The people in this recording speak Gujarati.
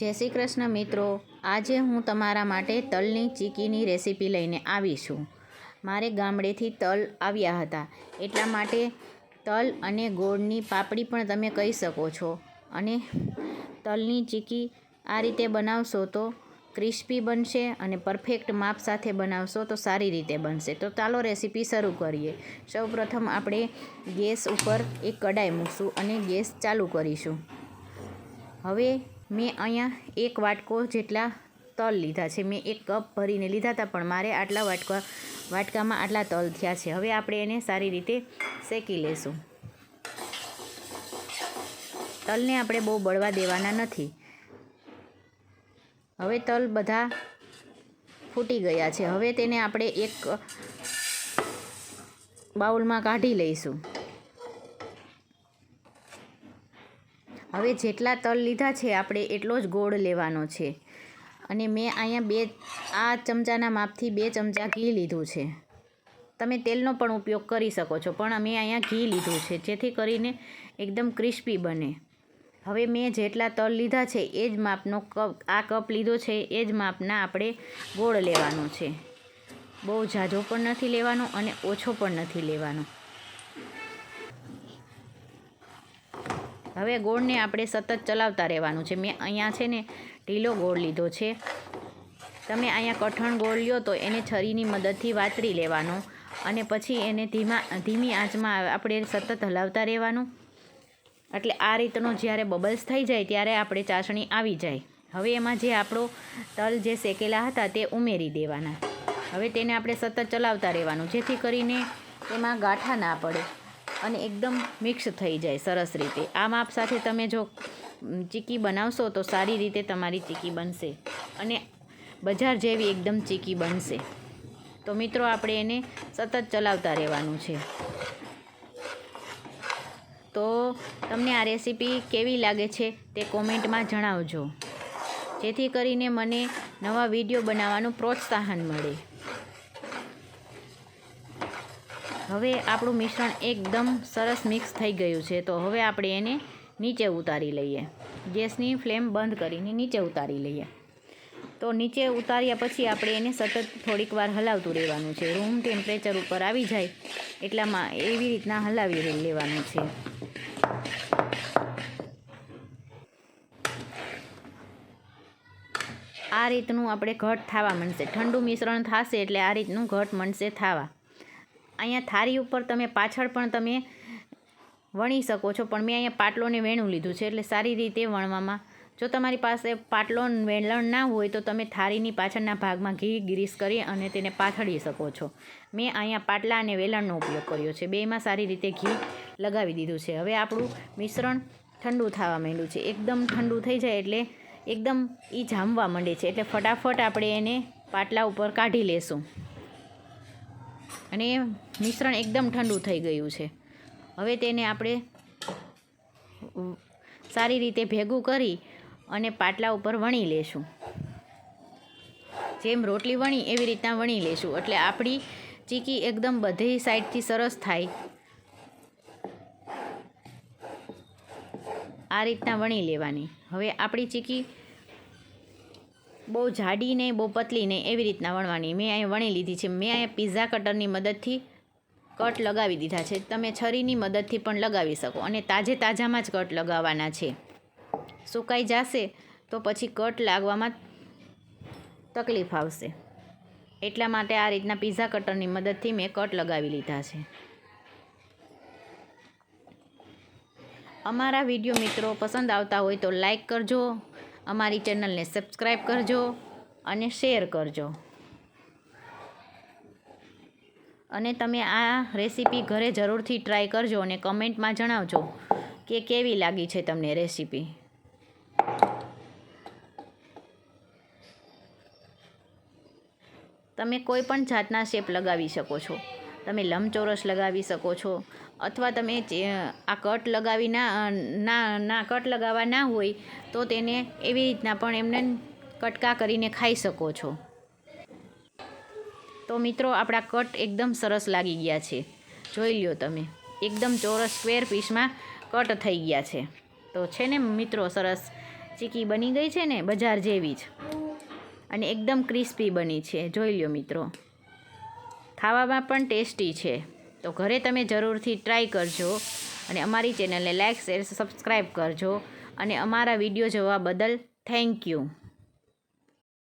જય શ્રી કૃષ્ણ મિત્રો. આજે હું તમારા માટે તલની ચીકીની રેસીપી લઈને આવી છું. મારે ગામડેથી તલ આવ્યા હતા. એટલા માટે તલ અને ગોળની પાપડી પણ તમે કહી શકો છો. અને તલની ચીકી આ રીતે બનાવશો તો ક્રિસ્પી બનશે અને પરફેક્ટ માપ સાથે બનાવશો તો સારી રીતે બનશે. તો ચાલો રેસીપી શરૂ કરીએ. સૌપ્રથમ આપણે ગેસ ઉપર એક કડાઈ મૂકશું અને ગેસ ચાલુ કરીશું. હવે મેં અહીંયા એક વાટકો જેટલા તલ લીધા છે. મેં એક કપ ભરીને લીધા હતા, પણ મારે આટલા વાટકા, વાટકામાં આટલા તલ થયા છે. હવે આપણે એને સારી રીતે શેકી લેશું. તલને આપણે બહુ બળવા દેવાના નથી. હવે તલ બધા ફૂટી ગયા છે. હવે તેને આપણે એક બાઉલમાં કાઢી લઈશું. હવે જેટલા તલ લીધા છે, આપણે એટલો જ ગોળ લેવાનો છે. અને મેં અહીંયા બે, આ ચમચાના માપથી બે ચમચા ઘી લીધું છે. તમે તેલનો પણ ઉપયોગ કરી શકો છો, પણ મેં અહીંયા ઘી લીધું છે, જેથી કરીને એકદમ ક્રિસ્પી બને. હવે મેં જેટલા તલ લીધા છે, એ જ માપનો કપ, આ કપ લીધો છે, એ જ માપના આપણે ગોળ લેવાનો છે. બહુ ઝાઝો પણ નથી લેવાનો અને ઓછો પણ નથી લેવાનો. હવે ગોળને આપણે સતત ચલાવતા રહેવાનું છે. મેં અહીંયા છે ને ઢીલો ગોળ લીધો છે. તમે અહીંયા કઠણ ગોળ લ્યો તો એને છરીની મદદથી વાતરી લેવાનો અને પછી એને ધીમા, ધીમી આંચમાં આપણે સતત હલાવતા રહેવાનું. એટલે આ રીતનો જ્યારે બબલ્સ થઈ જાય ત્યારે આપણે ચાસણી આવી જાય. હવે એમાં જે આપણો તલ જે શેકેલા હતા તે ઉમેરી દેવાના. હવે તેને આપણે સતત ચલાવતા રહેવાનું, જેથી કરીને તેમાં ગાંઠા ના પડે. અને એકદમ મિક્સ થઈ જાય સરસ રીતે. આ માપ સાથે તમે જો ચીકી બનાવશો તો સારી રીતે તમારી ચીકી બનશે અને બજાર જેવી એકદમ ચીકી બનશે. તો મિત્રો, આપણે એને સતત ચલાવતા રહેવાનું છે. તો તમને આ રેસીપી કેવી લાગે છે તે કોમેન્ટમાં જણાવજો. જેથી કરીને મને નવા વીડિયો બનાવવાનું પ્રોત્સાહન મળે. હવે આપણું મિશ્રણ એકદમ સરસ મિક્સ થઈ ગયું છે. તો હવે આપણે એને નીચે ઉતારી લઈએ. ગેસની ફ્લેમ બંધ કરીને નીચે ઉતારી લઈએ. તો નીચે ઉતાર્યા પછી આપણે એને સતત થોડીક વાર હલાવતું રહેવાનું છે. રૂમ ટેમ્પરેચર ઉપર આવી જાય એટલામાં એવી રીતના હલાવી લેવાનું છે. આ રીતનું આપણે ઘટ થવા માંડશે. ઠંડુ મિશ્રણ થશે એટલે આ રીતનું ઘટ મળશે થવા. અહીંયા થારી ઉપર તમે પાછળ પણ તમે વણી શકો છો. પણ મેં અહીંયા પાટલોને વેણું લીધું છે, એટલે સારી રીતે વણવામાં. જો તમારી પાસે પાટલો વેલણ ના હોય, તો તમે થાળીની પાછળના ભાગમાં ઘી ગ્રીસ કરી અને તેને પાથળી શકો છો. મેં અહીંયા પાટલા અને વેલણનો ઉપયોગ કર્યો છે. બેમાં સારી રીતે ઘી લગાવી દીધું છે. હવે આપણું મિશ્રણ ઠંડુ થવા માંડ્યું છે. એકદમ ઠંડુ થઈ જાય એટલે એકદમ એ જામવા માંડે છે. એટલે ફટાફટ આપણે એને પાટલા ઉપર કાઢી લેશું. અને મિશ્રણ એકદમ ઠંડુ થઈ ગયું છે. હવે તેને આપણે સારી રીતે ભેગું કરી અને પાટલા ઉપર વણી લેશું. જેમ રોટલી વણી એવી રીતના વણી લેશું. એટલે આપણી ચીકી એકદમ બધી સાઈડથી સરસ થાય. આ રીતના વણી લેવાની. હવે આપણી ચીકી બહુ જાડી નહીં બહુ પતલી નહીં એવી રીતના વણવાની. મેં અહીંયા વણી લીધી છે. મેં અહીંયા પીઝા કટરની મદદથી કટ લગાવી દીધા છે. તમે છરીની મદદથી પણ લગાવી શકો અને તાજે તાજામાં જ કટ લગાવવાના છે. સુકાઈ જશે તો પછી કટ લાગવામાં તકલીફ આવશે. એટલા માટે આ રીતના પીઝા કટરની મદદથી મેં કટ લગાવી લીધા છે. અમારા વીડિયો મિત્રો પસંદ આવતા હોય તો લાઈક કરજો. અમારી ચેનલને સબસ્ક્રાઈબ કરજો અને શેર કરજો. અને તમે આ રેસીપી ઘરે જરૂરથી ટ્રાય કરજો અને કમેન્ટમાં જણાવજો કે કેવી લાગી છે તમને રેસીપી. તમે કોઈ પણ જાતના શેપ લગાવી શકો છો. તમે લંબચોરસ લગાવી શકો છો. અથવા તમે આ કટ લગાવી ના ના ના કટ લગાવવા ના હોય, તો તેને એવી રીતના પણ એમને કટકા કરીને ખાઈ શકો છો. તો મિત્રો, આપણા કટ એકદમ સરસ લાગી ગયા છે. જોઈ લ્યો તમે. એકદમ ચોરસ સ્ક્વેર પીસમાં કટ થઈ ગયા છે. તો છે ને મિત્રો, સરસ ચીકી બની ગઈ છે ને, બજાર જેવી જ. અને એકદમ ક્રિસ્પી બની છે. જોઈ લ્યો મિત્રો. ખાવામાં પણ ટેસ્ટી છે. તો ઘરે તમે જરૂરથી ટ્રાય કરજો અને અમારી ચેનલને લાઇક શેર સબસ્ક્રાઈબ કરજો અને અમારા વીડિયો જોવા બદલ થેન્ક યુ.